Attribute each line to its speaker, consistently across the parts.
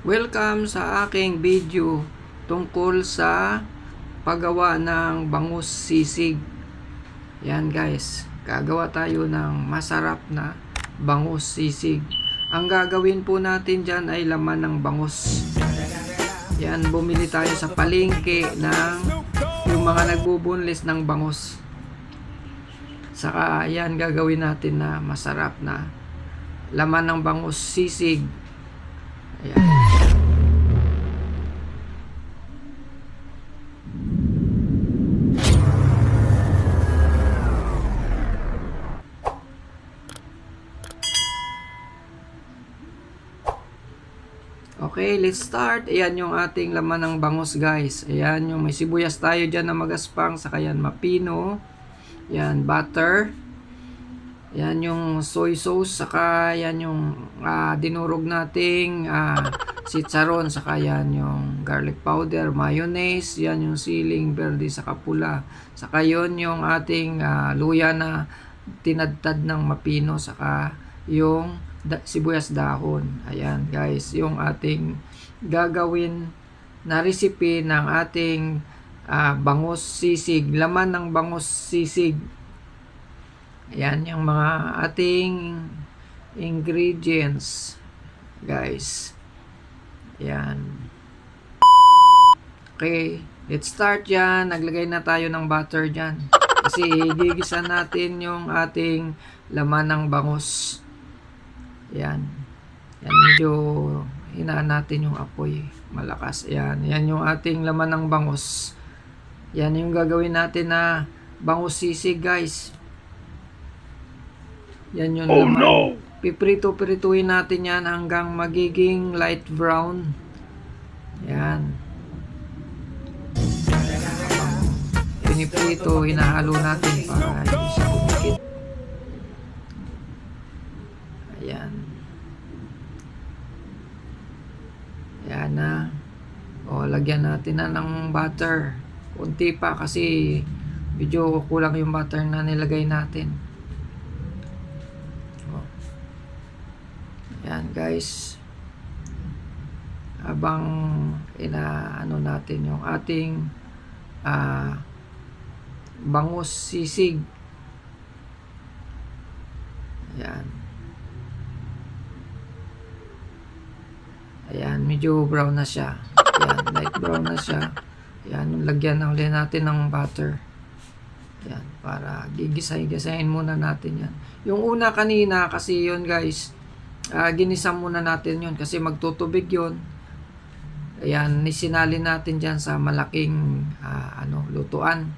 Speaker 1: Welcome sa aking video tungkol sa paggawa ng bangus sisig. Yan guys, gagawa tayo ng masarap na bangus sisig. Ang gagawin po natin dyan ay laman ng bangus. Yan, bumili tayo sa palengke ng yung mga nagbubunlis ng bangus. Saka yan gagawin natin na masarap na laman ng bangus sisig. Ayan. Okay, let's start. Ayan yung ating laman ng bangus guys. Ayan yung may sibuyas tayo dyan na magaspang. Saka yan mapino. Yan butter. Yan yung soy sauce. Saka yan yung ah, dinurog nating ah, sitsaron. Saka yan yung garlic powder, mayonnaise. Yan yung siling verde saka pula. Saka yun yung ating ah, luya na tinadtad ng mapino. Saka yung da- sibuyas dahon. Ayan guys, yung ating gagawin na recipe ng ating ah, bangus sisig. Laman ng bangus sisig. Ayan yung mga ating ingredients. Guys. Ayan. Okay. Let's start yan. Naglagay na tayo ng butter dyan. Kasi gigisa natin yung ating laman ng bangus. Yan. Yan, medyo hinaan natin yung apoy. Malakas. Yan. Yan yung ating laman ng bangus. Yan yung gagawin natin na bangus sisig, guys. Yan yung
Speaker 2: Oh
Speaker 1: laman.
Speaker 2: no!
Speaker 1: Piprito-prituin natin yan hanggang magiging light brown. Yan. Piniprito, hinahalo natin para hindi siya kumikit. Ayan. Ayan na. O, lagyan natin na ng butter. Kunti pa kasi medyo kulang yung butter na nilagay natin. Ayan guys. Habang inaano natin yung ating ah bangus sisig. Ayan. Ayan, medyo brown na siya. Ayan, light brown na siya. Ayan, lagyan na ulit natin ng butter. Ayan, para gigisay-gisayin muna natin yan. Yung una kanina, kasi yun guys, ah, ginisa muna natin yun kasi magtutubig yun. Ayan, nisinali natin dyan sa malaking ah, ano, lutuan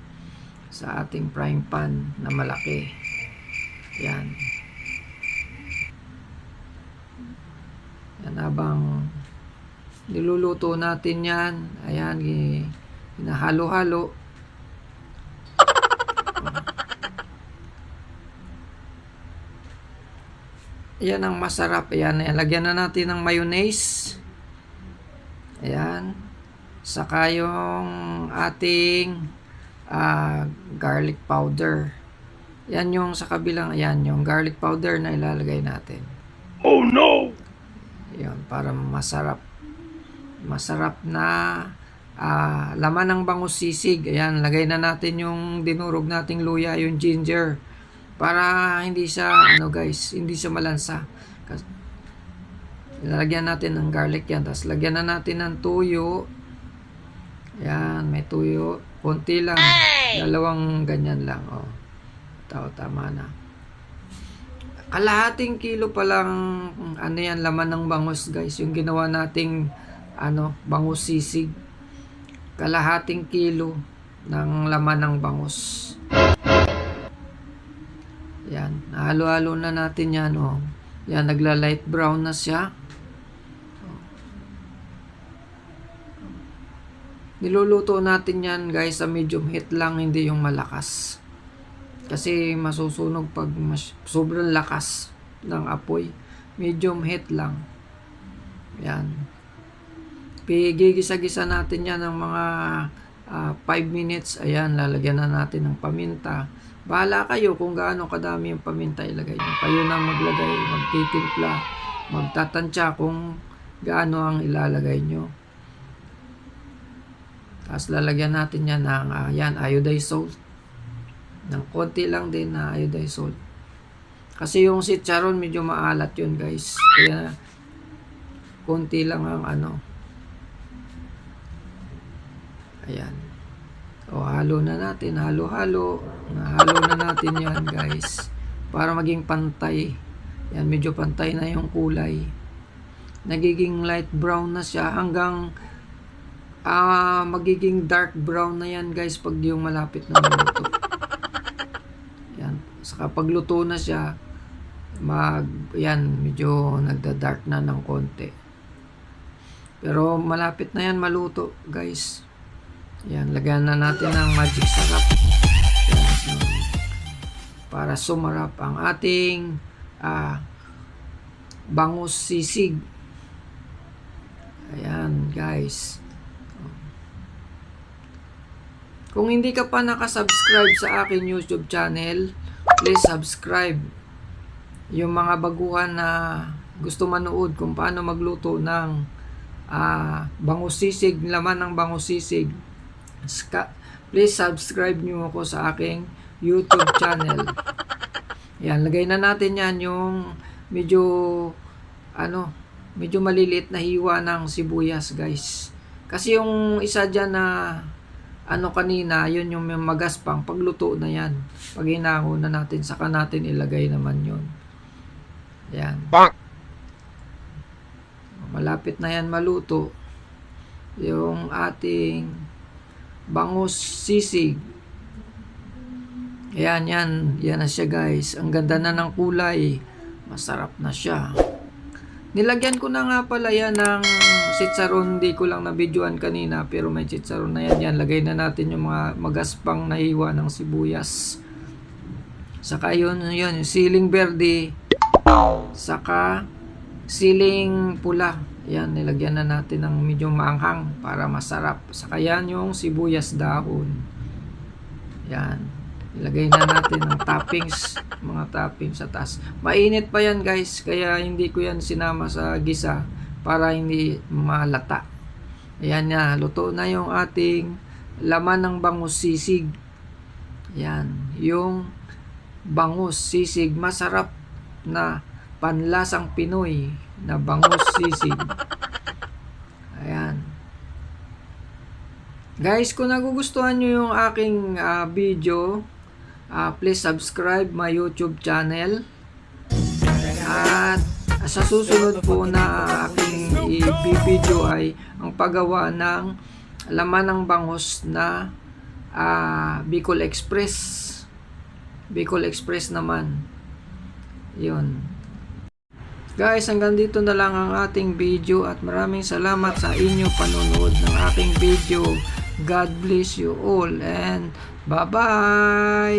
Speaker 1: sa ating frying pan na malaki. Ayan. Yan habang niluluto natin yan. Ayan, hinahalo-halo. Yan ang masarap. Ayan, ayan. lagyan na natin ng mayonnaise. Ayan. Saka yung ating ah, garlic powder. Yan yung sa kabilang, ayan, yung garlic powder na ilalagay natin.
Speaker 2: Oh no!
Speaker 1: Yun, para masarap. Masarap na ah, laman ng bangus sisig. Ayan, lagay na natin yung dinurog nating luya, yung ginger. Para hindi siya, ano guys, hindi siya malansa. Kasi, lalagyan natin ng garlic yan. Tapos lagyan na natin ng tuyo. Ayan, may tuyo. Konti lang. Dalawang ganyan lang. Oh. Tao, tama na kalahating kilo pa lang ano yan laman ng bangus guys yung ginawa nating ano bangus sisig kalahating kilo ng laman ng bangus yan halo-halo na natin yan oh yan nagla light brown na siya niluluto natin yan guys sa medium heat lang hindi yung malakas kasi masusunog pag mas, sobrang lakas ng apoy. Medium heat lang. Yan. Pigigisa-gisa natin yan ng mga 5 minutes. Ayan, lalagyan na natin ng paminta. Bahala kayo kung gaano kadami yung paminta ilagay nyo. Kayo na maglagay, magtitimpla, magtatansya kung gaano ang ilalagay nyo. Tapos lalagyan natin yan ng ah, yan, iodized salt. Ng konti lang din na iodized salt. Kasi yung chicharon medyo maalat yun guys. Kaya konti lang ang ano. Ayan. O halo na natin, halo-halo. Nahalo na natin yan guys. Para maging pantay. Yan, medyo pantay na yung kulay. Nagiging light brown na siya hanggang ah magiging dark brown na yan guys pag yung malapit na maluto. Yan. Saka pag luto na siya, mag, yan, medyo nagda-dark na ng konti. Pero malapit na yan maluto guys. Yan, lagyan na natin ng magic sarap. Yung- para sumarap ang ating ah, bangus sisig. Ayan, guys. Kung hindi ka pa nakasubscribe sa akin YouTube channel, please subscribe. Yung mga baguhan na gusto manood kung paano magluto ng ah, bangus sisig, laman ng bangus sisig, ska- please subscribe nyo ako sa aking YouTube channel. Yan, lagay na natin yan yung medyo ano, medyo maliliit na hiwa ng sibuyas, guys. Kasi yung isa dyan na ano kanina, yun yung may magaspang, pagluto na yan. Pag hinango na natin, saka natin ilagay naman yun. Yan. Malapit na yan maluto. Yung ating bangus sisig. Ayan, yan. Yan na siya guys. Ang ganda na ng kulay. Masarap na siya. Nilagyan ko na nga pala yan ng sitsaron. Hindi ko lang na-videoan kanina. Pero may sitsaron na yan. Yan, lagay na natin yung mga magaspang na hiwa ng sibuyas. Saka yun, yun, siling berde. Saka siling pula. Yan, nilagyan na natin ng medyo maanghang para masarap. Saka yan yung sibuyas dahon. Yan. Ilagay na natin ng toppings, mga toppings sa taas. Mainit pa yan guys, kaya hindi ko yan sinama sa gisa para hindi malata. Ayan na, luto na yung ating laman ng bangus sisig. Yan, yung bangus sisig, masarap na panlasang Pinoy na bangus sisig. Ayan. Guys, kung nagugustuhan nyo yung aking ah, video, ah, please subscribe my YouTube channel. At sa susunod po na aking i-video ay ang paggawa ng laman ng bangus na ah, Bicol Express. Bicol Express naman. Yun. Guys, hanggang dito na lang ang ating video at maraming salamat sa inyo panonood ng aking video. God bless you all and bye-bye!